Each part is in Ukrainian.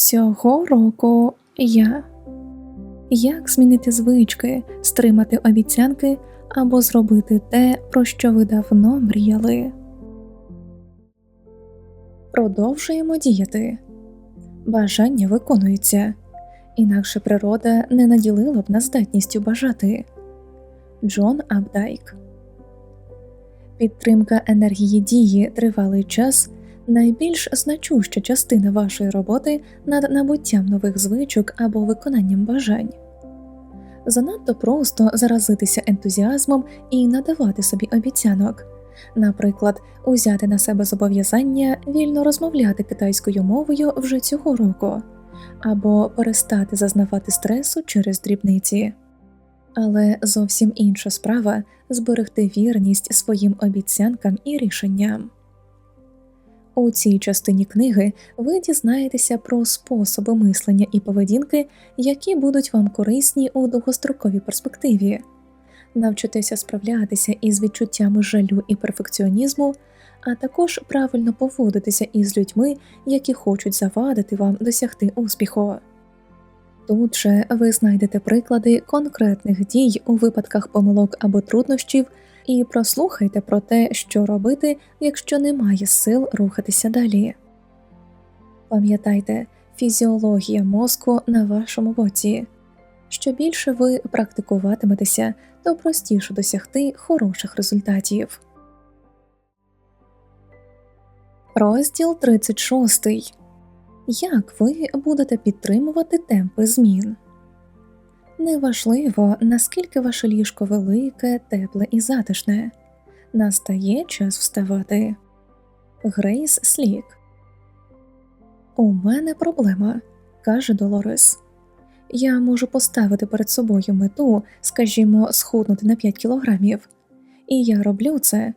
Цього року я. Як змінити звички, стримати обіцянки або зробити те, про що ви давно мріяли? Продовжуємо діяти. Бажання виконуються, інакше природа не наділила б нас здатністю бажати. Джон Абдайк Підтримка енергії дії тривалий час найбільш значуща частина вашої роботи над набуттям нових звичок або виконанням бажань. Занадто просто заразитися ентузіазмом і надавати собі обіцянок, наприклад, узяти на себе зобов'язання вільно розмовляти китайською мовою вже цього року, або перестати зазнавати стресу через дрібниці. Але зовсім інша справа зберегти вірність своїм обіцянкам і рішенням. У цій частині книги ви дізнаєтеся про способи мислення і поведінки, які будуть вам корисні у довгостроковій перспективі, навчитеся справлятися із відчуттями жалю і перфекціонізму, а також правильно поводитися із людьми, які хочуть завадити вам досягти успіху. Тут же ви знайдете приклади конкретних дій у випадках помилок або труднощів, і прослухайте про те, що робити, якщо немає сил рухатися далі. Пам'ятайте, фізіологія мозку на вашому боці. Що більше ви практикуватиметеся, то простіше досягти хороших результатів. Розділ 36. Як ви будете підтримувати темпи змін? Неважливо, наскільки ваше ліжко велике, тепле і затишне. Настає час вставати. Грейс Слік. У мене проблема, каже Долорес. Я можу поставити перед собою мету, скажімо, схуднути на 5 кілограмів, і я роблю це,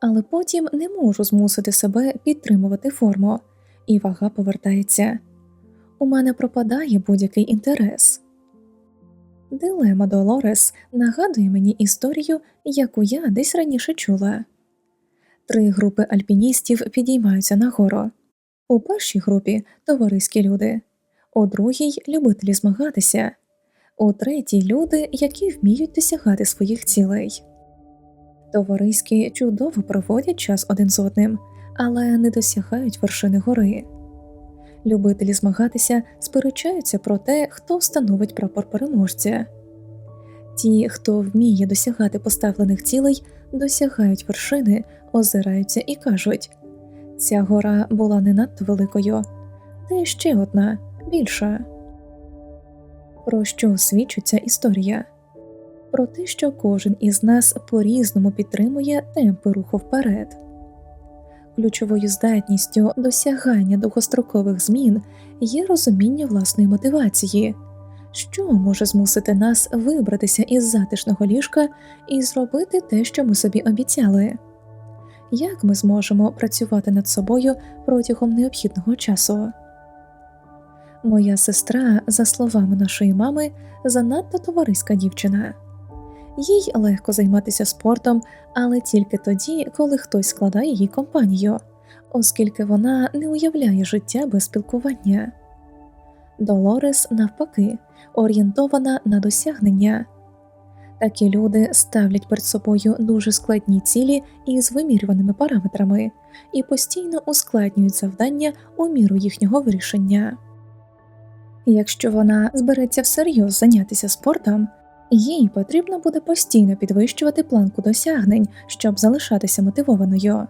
але потім не можу змусити себе підтримувати форму, і вага повертається. У мене пропадає будь-який інтерес. Дилема Долорес нагадує мені історію, яку я десь раніше чула. Три групи альпіністів підіймаються нагору. У першій групі товариські люди, у другій любителі змагатися, у третій люди, які вміють досягати своїх цілей. Товариські чудово проводять час один з одним, але не досягають вершини гори. Любителі змагатися сперечаються про те, хто встановить прапор переможця. Ті, хто вміє досягати поставлених цілей, досягають вершини, озираються і кажуть ця гора була не надто великою, та ще одна більша. Про що свідчить ця історія? Про те, що кожен із нас по різному підтримує темпи руху вперед ключовою здатністю досягання довгострокових змін є розуміння власної мотивації, що може змусити нас вибратися із затишного ліжка і зробити те, що ми собі обіцяли. Як ми зможемо працювати над собою протягом необхідного часу? Моя сестра, за словами нашої мами, занадто товариська дівчина. Їй легко займатися спортом, але тільки тоді, коли хтось складає їй компанію, оскільки вона не уявляє життя без спілкування. Долорес, навпаки, орієнтована на досягнення. Такі люди ставлять перед собою дуже складні цілі із вимірюваними параметрами і постійно ускладнюють завдання у міру їхнього вирішення. Якщо вона збереться всерйоз зайнятися спортом, їй потрібно буде постійно підвищувати планку досягнень, щоб залишатися мотивованою.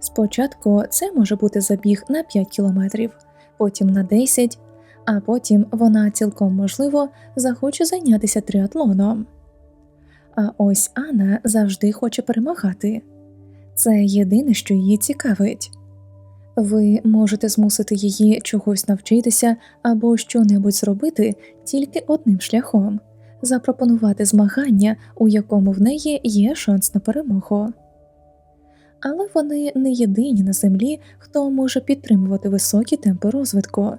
Спочатку це може бути забіг на 5 кілометрів, потім на 10, а потім вона цілком можливо захоче зайнятися триатлоном. А ось Анна завжди хоче перемагати це єдине, що її цікавить. Ви можете змусити її чогось навчитися або щонебудь зробити тільки одним шляхом запропонувати змагання, у якому в неї є шанс на перемогу. Але вони не єдині на землі, хто може підтримувати високі темпи розвитку.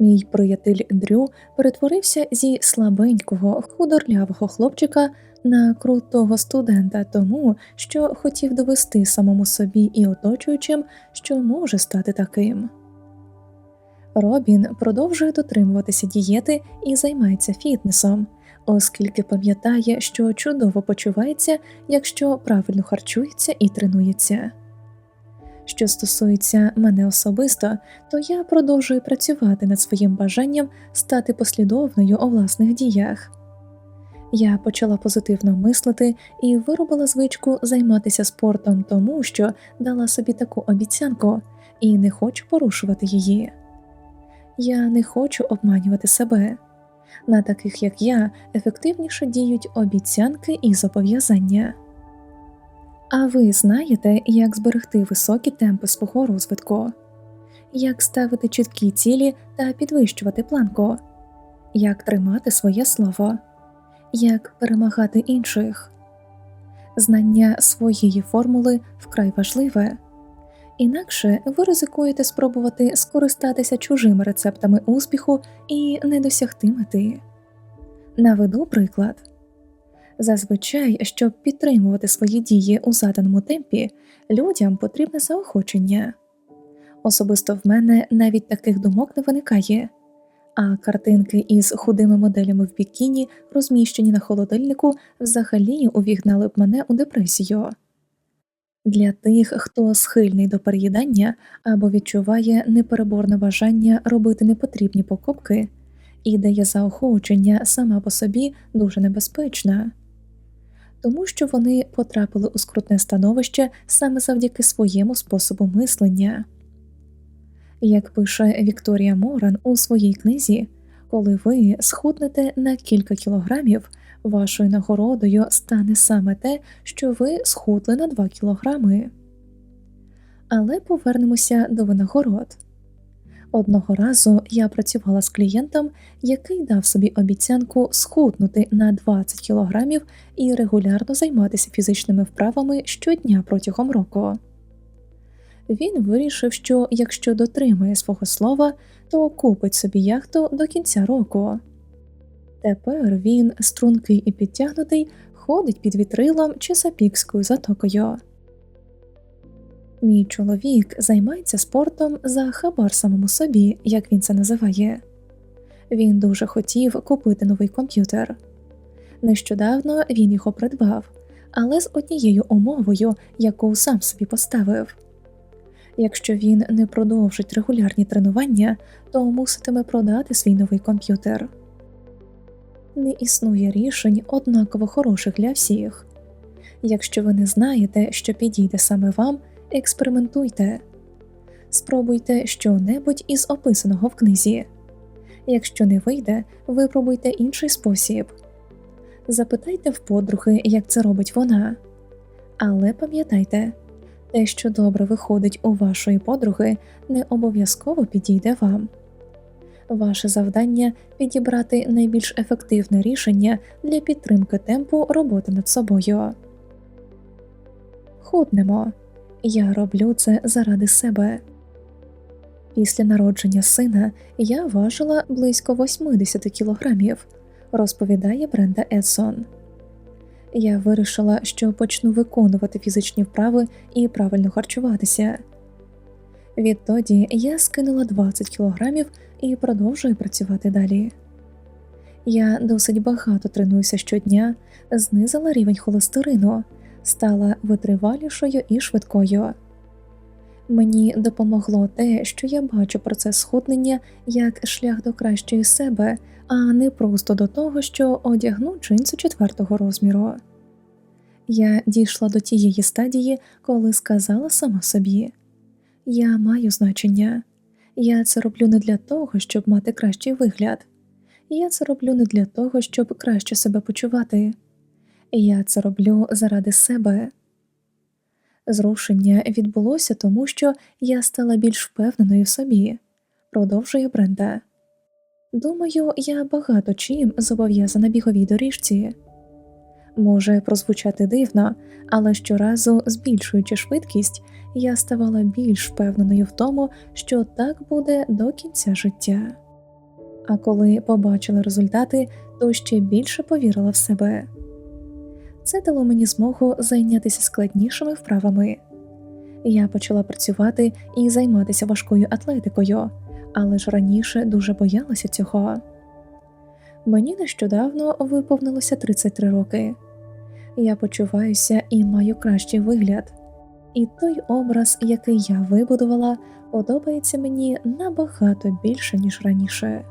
Мій приятель Дрю перетворився зі слабенького, худорлявого хлопчика на крутого студента, тому що хотів довести самому собі і оточуючим, що може стати таким. Робін продовжує дотримуватися дієти і займається фітнесом, оскільки пам'ятає, що чудово почувається, якщо правильно харчується і тренується. Що стосується мене особисто, то я продовжую працювати над своїм бажанням стати послідовною у власних діях. Я почала позитивно мислити і виробила звичку займатися спортом, тому що дала собі таку обіцянку і не хочу порушувати її. Я не хочу обманювати себе. На таких, як я, ефективніше діють обіцянки і зобов'язання. А ви знаєте, як зберегти високі темпи свого розвитку, як ставити чіткі цілі та підвищувати планку, як тримати своє слово, як перемагати інших. Знання своєї формули вкрай важливе, інакше ви ризикуєте спробувати скористатися чужими рецептами успіху і не досягти мети. Наведу приклад. Зазвичай, щоб підтримувати свої дії у заданому темпі, людям потрібне заохочення. Особисто в мене навіть таких думок не виникає, а картинки із худими моделями в бікіні, розміщені на холодильнику, взагалі увігнали б мене у депресію. Для тих, хто схильний до переїдання або відчуває непереборне бажання робити непотрібні покупки, ідея заохочення сама по собі дуже небезпечна тому що вони потрапили у скрутне становище саме завдяки своєму способу мислення. Як пише Вікторія Моран у своїй книзі, коли ви схуднете на кілька кілограмів, вашою нагородою стане саме те, що ви схудли на 2 кілограми. Але повернемося до винагород. Одного разу я працювала з клієнтом, який дав собі обіцянку схуднути на 20 кілограмів і регулярно займатися фізичними вправами щодня протягом року. Він вирішив, що якщо дотримає свого слова, то купить собі яхту до кінця року. Тепер він, стрункий і підтягнутий, ходить під вітрилом чи сапікською затокою. Мій чоловік займається спортом за хабар самому собі, як він це називає. Він дуже хотів купити новий комп'ютер. Нещодавно він його придбав, але з однією умовою, яку сам собі поставив. Якщо він не продовжить регулярні тренування, то муситиме продати свій новий комп'ютер. Не існує рішень однаково хороших для всіх. Якщо ви не знаєте, що підійде саме вам, експериментуйте, спробуйте що-небудь із описаного в книзі. Якщо не вийде, випробуйте інший спосіб. Запитайте в подруги, як це робить вона. Але пам'ятайте, те, що добре виходить у вашої подруги, не обов'язково підійде вам. Ваше завдання підібрати найбільш ефективне рішення для підтримки темпу роботи над собою. Худнемо. Я роблю це заради себе. Після народження сина я важила близько 80 кілограмів, розповідає Бренда Едсон. Я вирішила, що почну виконувати фізичні вправи і правильно харчуватися. Відтоді я скинула 20 кілограмів і продовжую працювати далі. Я досить багато тренуюся щодня, знизила рівень холестерину стала витривалішою і швидкою. Мені допомогло те, що я бачу процес схуднення як шлях до кращої себе, а не просто до того, що одягну джинси четвертого розміру. Я дійшла до тієї стадії, коли сказала сама собі Я маю значення, я це роблю не для того, щоб мати кращий вигляд, я це роблю не для того, щоб краще себе почувати. Я це роблю заради себе. Зрушення відбулося тому, що я стала більш впевненою в собі, продовжує Бренда. Думаю, я багато чим зобов'язана біговій доріжці. Може прозвучати дивно, але щоразу, збільшуючи швидкість, я ставала більш впевненою в тому, що так буде до кінця життя. А коли побачила результати, то ще більше повірила в себе. Це дало мені змогу зайнятися складнішими вправами. Я почала працювати і займатися важкою атлетикою, але ж раніше дуже боялася цього. Мені нещодавно виповнилося 33 роки. Я почуваюся і маю кращий вигляд, і той образ, який я вибудувала, подобається мені набагато більше, ніж раніше.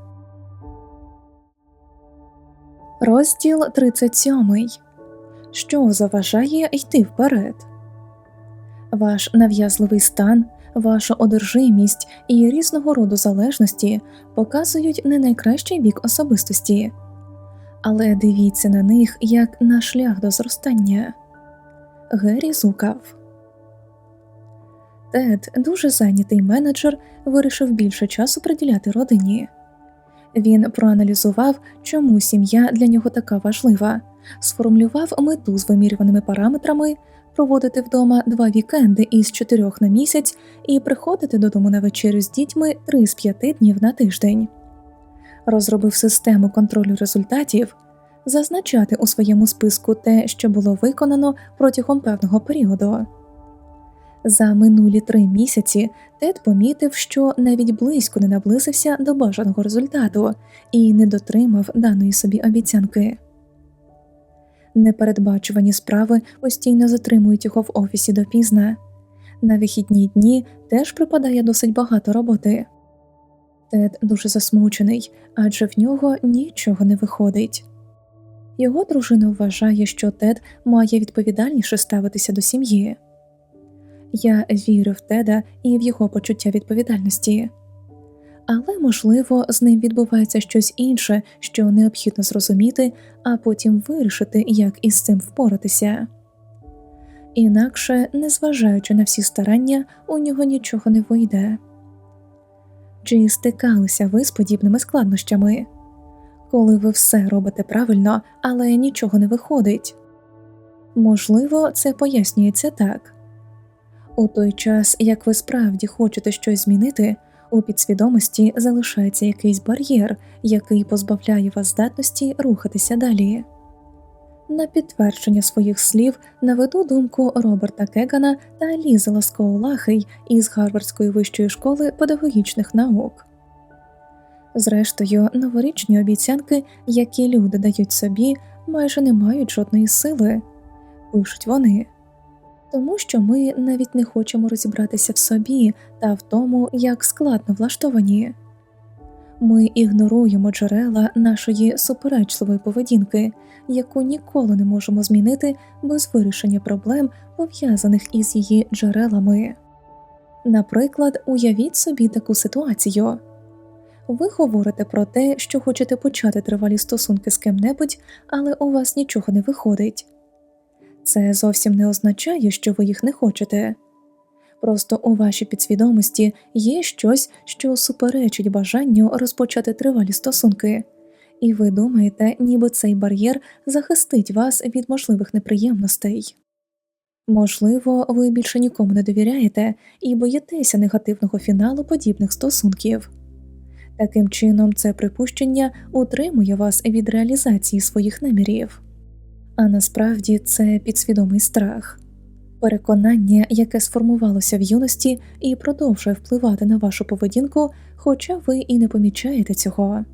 Розділ 37. Що заважає йти вперед? Ваш нав'язливий стан, ваша одержимість і різного роду залежності показують не найкращий бік особистості, але дивіться на них як на шлях до зростання. Гері Зукав Тед, дуже зайнятий менеджер, вирішив більше часу приділяти родині. Він проаналізував, чому сім'я для нього така важлива, сформулював мету з вимірюваними параметрами, проводити вдома два вікенди із чотирьох на місяць і приходити додому на вечерю з дітьми три з п'яти днів на тиждень, розробив систему контролю результатів, зазначати у своєму списку те, що було виконано протягом певного періоду. За минулі три місяці Тед помітив, що навіть близько не наблизився до бажаного результату і не дотримав даної собі обіцянки. Непередбачувані справи постійно затримують його в офісі допізна. На вихідні дні теж припадає досить багато роботи. Тед дуже засмучений, адже в нього нічого не виходить. Його дружина вважає, що Тед має відповідальніше ставитися до сім'ї. Я вірю в Теда і в його почуття відповідальності, але, можливо, з ним відбувається щось інше, що необхідно зрозуміти, а потім вирішити, як із цим впоратися. Інакше, незважаючи на всі старання, у нього нічого не вийде. Чи стикалися ви з подібними складнощами, коли ви все робите правильно, але нічого не виходить? Можливо, це пояснюється так. У той час, як ви справді хочете щось змінити, у підсвідомості залишається якийсь бар'єр, який позбавляє вас здатності рухатися далі. На підтвердження своїх слів наведу думку Роберта Кегана та Лізи Ласкоу-Лахей із Гарвардської вищої школи педагогічних наук. Зрештою, новорічні обіцянки, які люди дають собі, майже не мають жодної сили, пишуть вони тому що ми навіть не хочемо розібратися в собі та в тому, як складно влаштовані. Ми ігноруємо джерела нашої суперечливої поведінки, яку ніколи не можемо змінити без вирішення проблем, пов'язаних із її джерелами. Наприклад, уявіть собі таку ситуацію ви говорите про те, що хочете почати тривалі стосунки з ким-небудь, але у вас нічого не виходить. Це зовсім не означає, що ви їх не хочете. Просто у вашій підсвідомості є щось, що суперечить бажанню розпочати тривалі стосунки, і ви думаєте, ніби цей бар'єр захистить вас від можливих неприємностей. Можливо, ви більше нікому не довіряєте і боїтеся негативного фіналу подібних стосунків. Таким чином, це припущення утримує вас від реалізації своїх намірів а насправді це підсвідомий страх, переконання, яке сформувалося в юності і продовжує впливати на вашу поведінку, хоча ви і не помічаєте цього.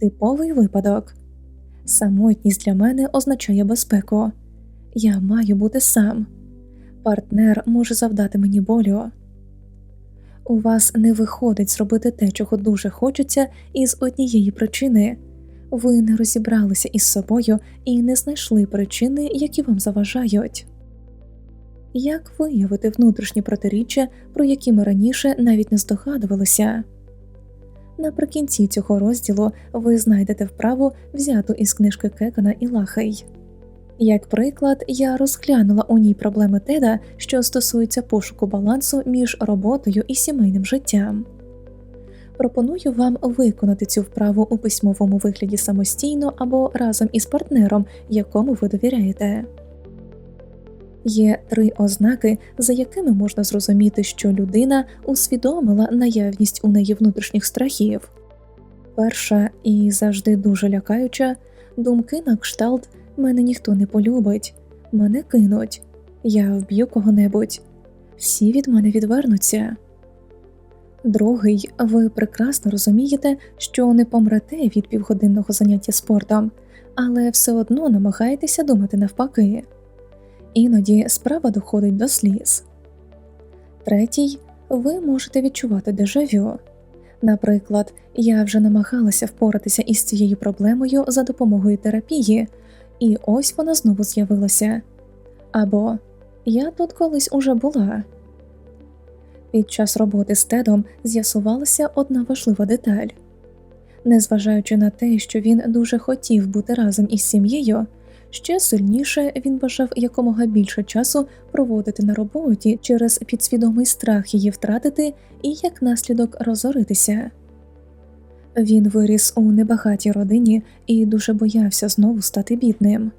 Типовий випадок самотність для мене означає безпеку. Я маю бути сам, партнер може завдати мені болю. У вас не виходить зробити те, чого дуже хочеться, із однієї причини ви не розібралися із собою і не знайшли причини, які вам заважають. Як виявити внутрішні протиріччя, про які ми раніше навіть не здогадувалися? Наприкінці цього розділу ви знайдете вправу, взяту із книжки Кекана і Лахей. Як приклад, я розглянула у ній проблеми теда, що стосуються пошуку балансу між роботою і сімейним життям пропоную вам виконати цю вправу у письмовому вигляді самостійно або разом із партнером, якому ви довіряєте. Є три ознаки, за якими можна зрозуміти, що людина усвідомила наявність у неї внутрішніх страхів. Перша і завжди дуже лякаюча думки на кшталт мене ніхто не полюбить, мене кинуть, я вб'ю кого-небудь, всі від мене відвернуться. Другий, ви прекрасно розумієте, що не помрете від півгодинного заняття спортом, але все одно намагаєтеся думати навпаки. Іноді справа доходить до сліз. Третій, ви можете відчувати дежавю. Наприклад, я вже намагалася впоратися із цією проблемою за допомогою терапії, і ось вона знову з'явилася. Або я тут колись уже була. Під час роботи з Тедом з'ясувалася одна важлива деталь. Незважаючи на те, що він дуже хотів бути разом із сім'єю, ще сильніше він бажав якомога більше часу проводити на роботі через підсвідомий страх її втратити і як наслідок розоритися. Він виріс у небагатій родині і дуже боявся знову стати бідним.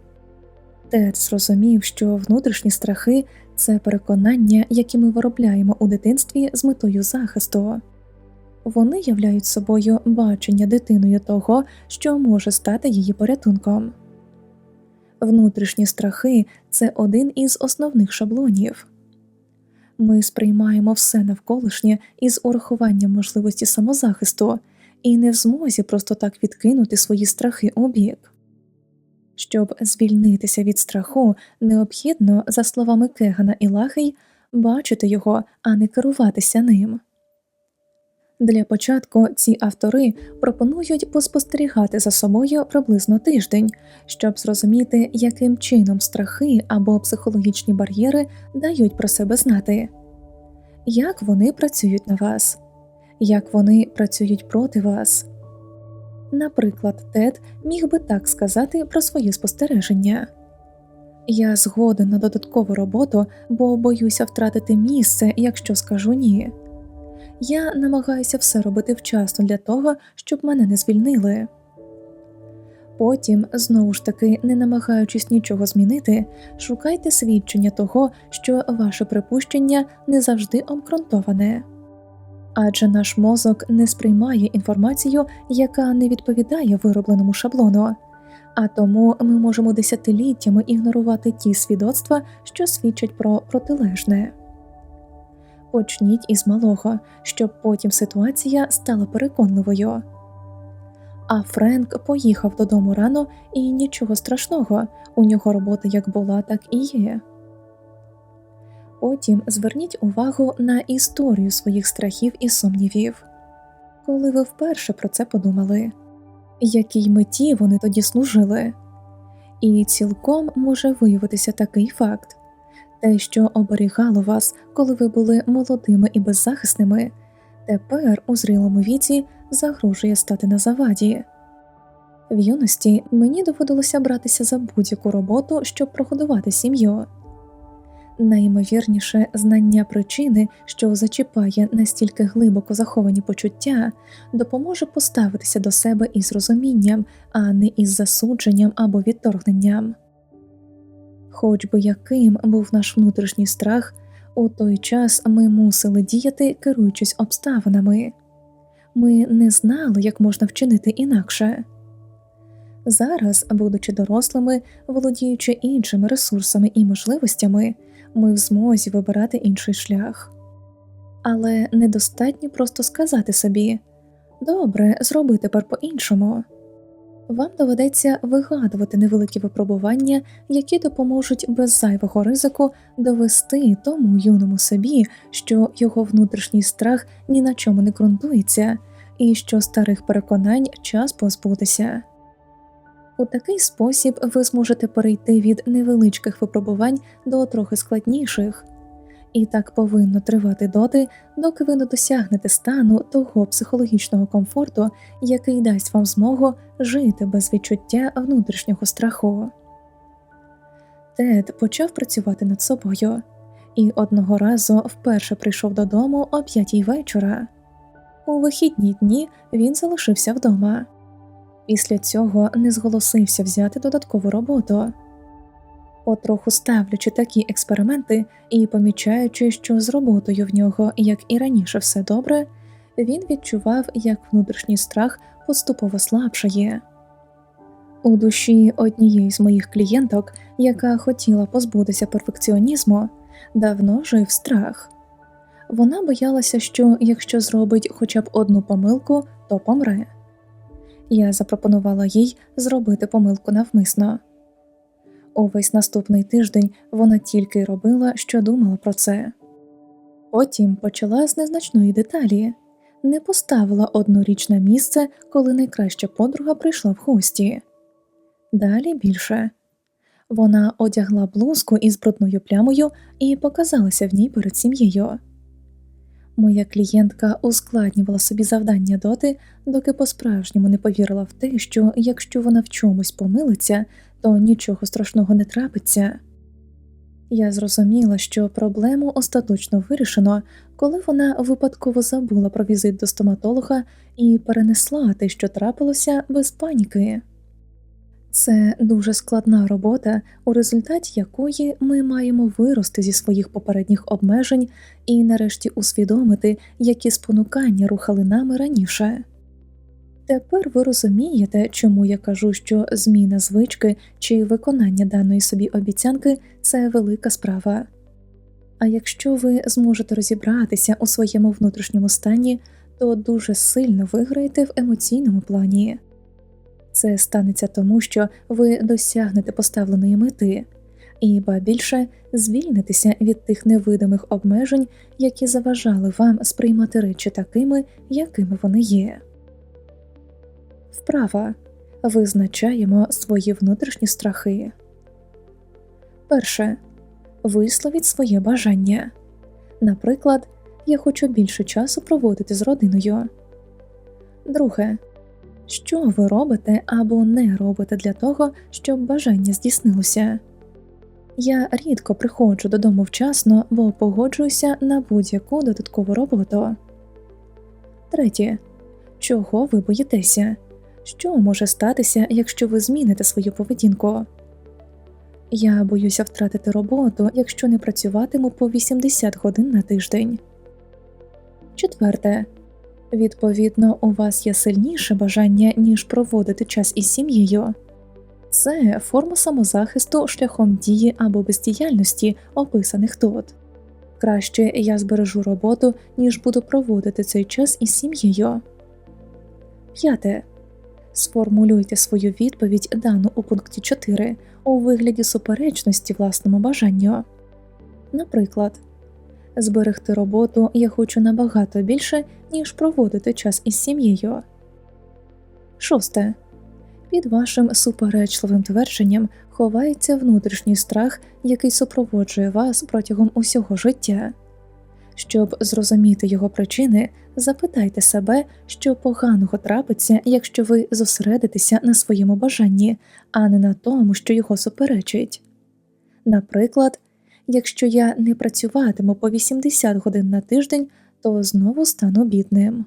Тед зрозумів, що внутрішні страхи це переконання, які ми виробляємо у дитинстві з метою захисту. Вони являють собою бачення дитиною того, що може стати її порятунком. Внутрішні страхи це один із основних шаблонів. Ми сприймаємо все навколишнє із урахуванням можливості самозахисту і не в змозі просто так відкинути свої страхи у бік. Щоб звільнитися від страху, необхідно, за словами Кегана і Лахей, бачити його, а не керуватися ним. Для початку ці автори пропонують поспостерігати за собою приблизно тиждень, щоб зрозуміти, яким чином страхи або психологічні бар'єри дають про себе знати, як вони працюють на вас, як вони працюють проти вас. Наприклад, Тед міг би так сказати про свої спостереження Я згоден на додаткову роботу, бо боюся втратити місце, якщо скажу ні. Я намагаюся все робити вчасно для того, щоб мене не звільнили. Потім, знову ж таки, не намагаючись нічого змінити, шукайте свідчення того, що ваше припущення не завжди обґрунтоване адже наш мозок не сприймає інформацію, яка не відповідає виробленому шаблону, а тому ми можемо десятиліттями ігнорувати ті свідоцтва, що свідчать про протилежне. Почніть із малого, щоб потім ситуація стала переконливою. А Френк поїхав додому рано і нічого страшного, у нього робота як була, так і є. Потім зверніть увагу на історію своїх страхів і сумнівів, коли ви вперше про це подумали, якій меті вони тоді служили, і цілком може виявитися такий факт те, що оберігало вас, коли ви були молодими і беззахисними, тепер у зрілому віці загрожує стати на заваді. В юності мені доводилося братися за будь-яку роботу, щоб прогодувати сім'ю. Найімовірніше знання причини, що зачіпає настільки глибоко заховані почуття, допоможе поставитися до себе із розумінням, а не із засудженням або відторгненням. Хоч би яким був наш внутрішній страх, у той час ми мусили діяти, керуючись обставинами ми не знали, як можна вчинити інакше. Зараз, будучи дорослими, володіючи іншими ресурсами і можливостями ми в змозі вибирати інший шлях. Але недостатньо просто сказати собі добре, зроби тепер по іншому. Вам доведеться вигадувати невеликі випробування, які допоможуть без зайвого ризику довести тому юному собі, що його внутрішній страх ні на чому не ґрунтується, і що старих переконань час позбутися. У такий спосіб ви зможете перейти від невеличких випробувань до трохи складніших, і так повинно тривати доти, доки ви не досягнете стану того психологічного комфорту, який дасть вам змогу жити без відчуття внутрішнього страху. Тед почав працювати над собою, і одного разу вперше прийшов додому о п'ятій вечора. У вихідні дні він залишився вдома. Після цього не зголосився взяти додаткову роботу. Потроху ставлячи такі експерименти і помічаючи, що з роботою в нього, як і раніше, все добре, він відчував, як внутрішній страх поступово слабшає. У душі однієї з моїх клієнток, яка хотіла позбутися перфекціонізму, давно жив страх Вона боялася, що якщо зробить хоча б одну помилку, то помре. Я запропонувала їй зробити помилку навмисно. Увесь наступний тиждень вона тільки й робила, що думала про це. Потім почала з незначної деталі не поставила одну річ на місце, коли найкраща подруга прийшла в гості. Далі більше вона одягла блузку із брудною плямою і показалася в ній перед сім'єю. Моя клієнтка ускладнювала собі завдання доти, доки по-справжньому не повірила в те, що якщо вона в чомусь помилиться, то нічого страшного не трапиться. Я зрозуміла, що проблему остаточно вирішено, коли вона випадково забула про візит до стоматолога і перенесла те, що трапилося, без паніки. Це дуже складна робота, у результаті якої ми маємо вирости зі своїх попередніх обмежень і нарешті усвідомити, які спонукання рухали нами раніше. Тепер ви розумієте, чому я кажу, що зміна звички чи виконання даної собі обіцянки це велика справа. А якщо ви зможете розібратися у своєму внутрішньому стані, то дуже сильно виграєте в емоційному плані. Це станеться тому, що ви досягнете поставленої мети, і ба більше звільнитеся від тих невидимих обмежень, які заважали вам сприймати речі такими, якими вони є. Вправа визначаємо свої внутрішні страхи. Перше. Висловіть своє бажання. Наприклад, я хочу більше часу проводити з родиною. Друге. Що ви робите або не робите для того, щоб бажання здійснилося? Я рідко приходжу додому вчасно, бо погоджуюся на будь-яку додаткову роботу. Третє. Чого ви боїтеся? Що може статися, якщо ви зміните свою поведінку? Я боюся втратити роботу, якщо не працюватиму по 80 годин на тиждень. Четверте. Відповідно, у вас є сильніше бажання, ніж проводити час із сім'єю. Це форма самозахисту шляхом дії або бездіяльності, описаних тут. Краще я збережу роботу, ніж буду проводити цей час із сім'єю. П'яте. Сформулюйте свою відповідь дану у пункті 4 у вигляді суперечності власному бажанню. Наприклад, зберегти роботу я хочу набагато більше, ніж проводити час із сім'єю. Шосте. Під вашим суперечливим твердженням ховається внутрішній страх, який супроводжує вас протягом усього життя. Щоб зрозуміти його причини, запитайте себе, що поганого трапиться, якщо ви зосередитеся на своєму бажанні, а не на тому, що його суперечить. Наприклад, якщо я не працюватиму по 80 годин на тиждень, то знову стану бідним.